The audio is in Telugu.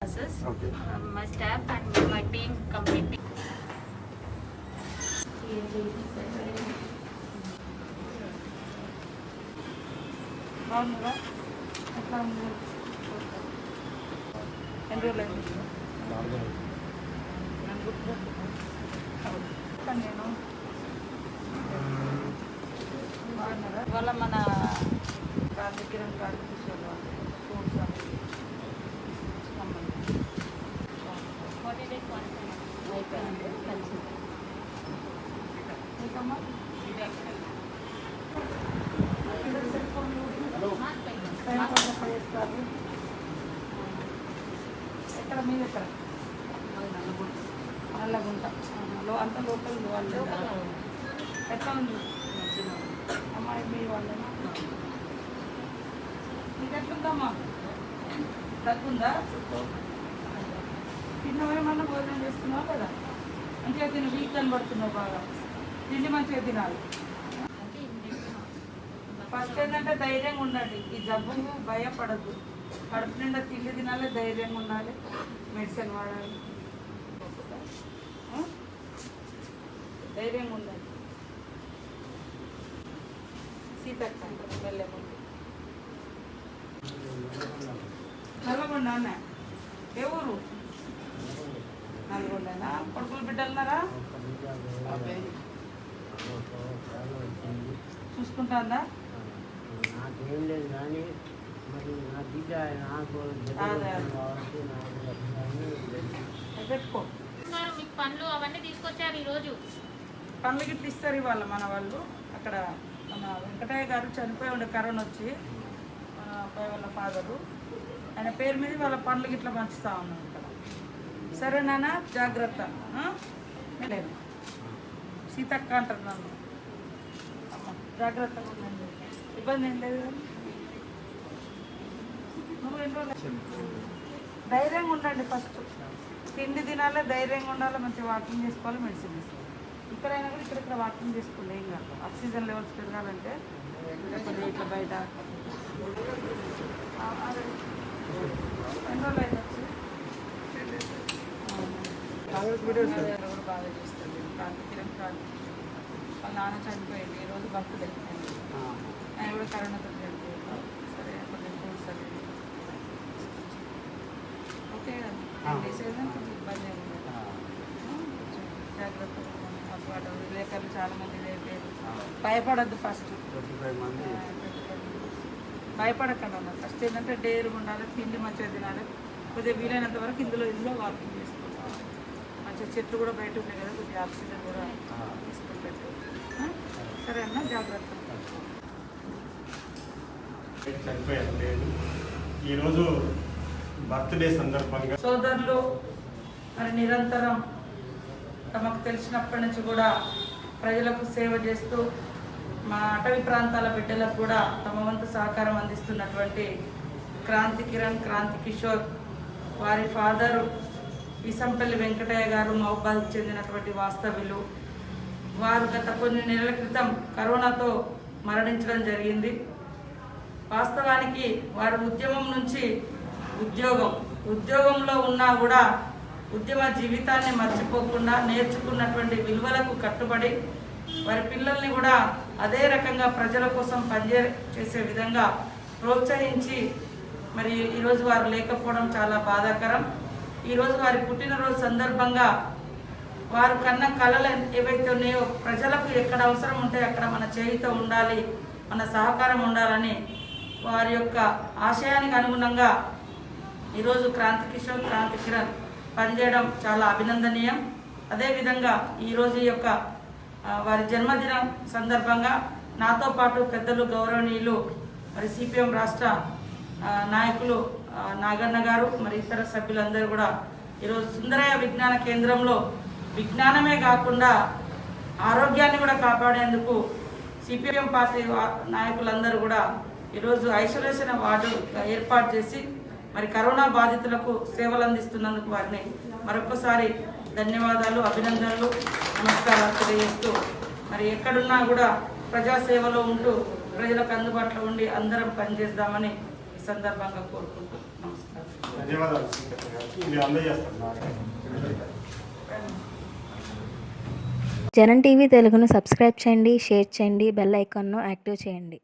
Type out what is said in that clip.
classes. Okay. Um, my staff and my team completely. బాగున్నారా ఎట్లా ఉంది ఎన్ని రోజులు అయింది ఎక్కడ చేస్తారు ఎక్కడ నల్లగుంట లో అంత లోకల్ వాళ్ళు ఎట్లా ఉంది అమ్మాయి మీ వాళ్ళేనా మీకు ఎట్లుందమ్మా తగ్గుందా తిన్నవేమన్నా భోజనం చేస్తున్నావు కదా మంచిగా తిన వీక్ కనబడుతున్నావు బాగా. తిండి మంచిగా తినాలి. ఫస్ట్ ఏంటంటే ధైర్యంగా ఉండండి. ఈ జబ్బుకు భయపడద్దు. కడుపు నిండా తిండి తినాలి ధైర్యంగా ఉండాలి మెడిసిన్ వాడాలి. ధైర్యంగా ఉండాలి సీతక్క వెళ్ళకుండా నల్గొండ ఏ ఊరు? నల్గొండనా? కొడుకులు బిడ్డలున్నారా? చూసుకుంటాందా? నాకేం లేదు కానీ మరి నా బిడ్డ నాకు పెట్టుకో. మీకు పనులు అవన్నీ తీసుకొచ్చారు ఈ రోజు పనులు గిట్ల ఇస్తారు ఇవాళ మన వాళ్ళు. అక్కడ మన వెంకటయ్య గారు చనిపోయి ఉండే కరోనా వచ్చి మన అబ్బాయి వాళ్ళ ఫాదరు. ఆయన పేరు మీద వాళ్ళ పనులు గిట్ల పంచుతా ఉన్నాం సరే నాన్న జాగ్రత్త. లేదు. సీతక్క అంటారు నన్ను. అమ్మ జాగ్రత్తగా ఉండండి. ఇబ్బంది ఏం లేదు నువ్వు ఎన్ని ధైర్యంగా ఉండండి ఫస్ట్. తిండి తినాలి ధైర్యంగా ఉండాలి మంచిగా వాకింగ్ చేసుకోవాలి మెడిసిన్ తీసుకోవాలి. ఇక్కడైనా కూడా ఇక్కడ ఇక్కడ వాకింగ్ చేసుకోండి ఏం కాదు. ఆక్సిజన్ లెవెల్స్ పెరగాలంటే ఇట్లా బయట. ఆ, రోజులు అయితే వచ్చి కాంగ్రెస్ మీడియం అదే ఎవరు బాగా వాళ్ళ నాన్న చనిపోయింది. ఈ రోజు ఆయన కూడా కరోనాతో సరే ఓకే. చేసేదా? కొంచెం ఇబ్బంది అటు విలేకరులు చాలా మంది భయపడద్దు ఫస్ట్ భయపడకండి అన్న. ఫస్ట్ ఏంటంటే డేరు ఉండాలి తిండి మంచిగా తినాలి. కొద్దిగా వీలైనంత వరకు ఇందులో ఇందులో వాకింగ్ మంచిగా చెట్లు కూడా బయట ఉన్నాయి కదా కొద్దిగా ఆక్సిజన్ కూడా తీసుకుంటారు. సరే అన్న జాగ్రత్త. చనిపోయారు లేదు. ఈరోజు బర్త్డే సందర్భంగా సోదరులు మరి నిరంతరం తమకు తెలిసినప్పటి నుంచి కూడా ప్రజలకు సేవ చేస్తూ మా అటవీ ప్రాంతాల బిడ్డలకు కూడా తమ వంతు సహకారం అందిస్తున్నటువంటి క్రాంతి కిరణ్ క్రాంతి కిషోర్ వారి ఫాదరు విసంపల్లి వెంకటయ్య గారు మహబాద్కు చెందినటువంటి వాస్తవ్యులు. వారు గత కొన్ని నెలల క్రితం కరోనాతో మరణించడం జరిగింది. వాస్తవానికి వారి ఉద్యమం నుంచి ఉద్యోగం ఉద్యోగంలో ఉన్నా కూడా ఉద్యమ జీవితాన్ని మర్చిపోకుండా నేర్చుకున్నటువంటి విలువలకు కట్టుబడి వారి పిల్లల్ని కూడా అదే రకంగా ప్రజల కోసం పనిచే చేసే విధంగా ప్రోత్సహించి మరి ఈరోజు వారు లేకపోవడం చాలా బాధాకరం. ఈరోజు వారి పుట్టినరోజు సందర్భంగా వారు కన్న కళలు ఏవైతే ఉన్నాయో ప్రజలకు ఎక్కడ అవసరం ఉంటే అక్కడ మన చేయితో ఉండాలి మన సహకారం ఉండాలని వారి యొక్క ఆశయానికి అనుగుణంగా ఈరోజు క్రాంతి కిషోర్ క్రాంతి కిరణ్ పనిచేయడం చాలా అభినందనీయం. అదేవిధంగా ఈరోజు ఈ యొక్క వారి జన్మదినం సందర్భంగా నాతో పాటు పెద్దలు గౌరవనీయులు మరి సిపిఎం రాష్ట్ర నాయకులు నాగన్న గారు మరి ఇతర సభ్యులందరూ కూడా ఈరోజు సుందరయ్య విజ్ఞాన కేంద్రంలో విజ్ఞానమే కాకుండా ఆరోగ్యాన్ని కూడా కాపాడేందుకు సిపిఎం పార్టీ నాయకులందరూ కూడా ఈరోజు ఐసోలేషన్ వార్డు ఏర్పాటు చేసి మరి కరోనా బాధితులకు సేవలు అందిస్తున్నందుకు వారిని మరొకసారి ధన్యవాదాలు అభినందనలు నమస్కారాలు తెలియజేస్తూ మరి ఎక్కడున్నా కూడా ప్రజాసేవలో ఉంటూ ప్రజలకు అందుబాటులో ఉండి అందరం పనిచేద్దామని ఈ సందర్భంగా కోరుకుంటూ నమస్కారం. జనం టీవీ తెలుగును సబ్స్క్రైబ్ చేయండి షేర్ చేయండి బెల్ ఐకాన్ను యాక్టివ్ చేయండి.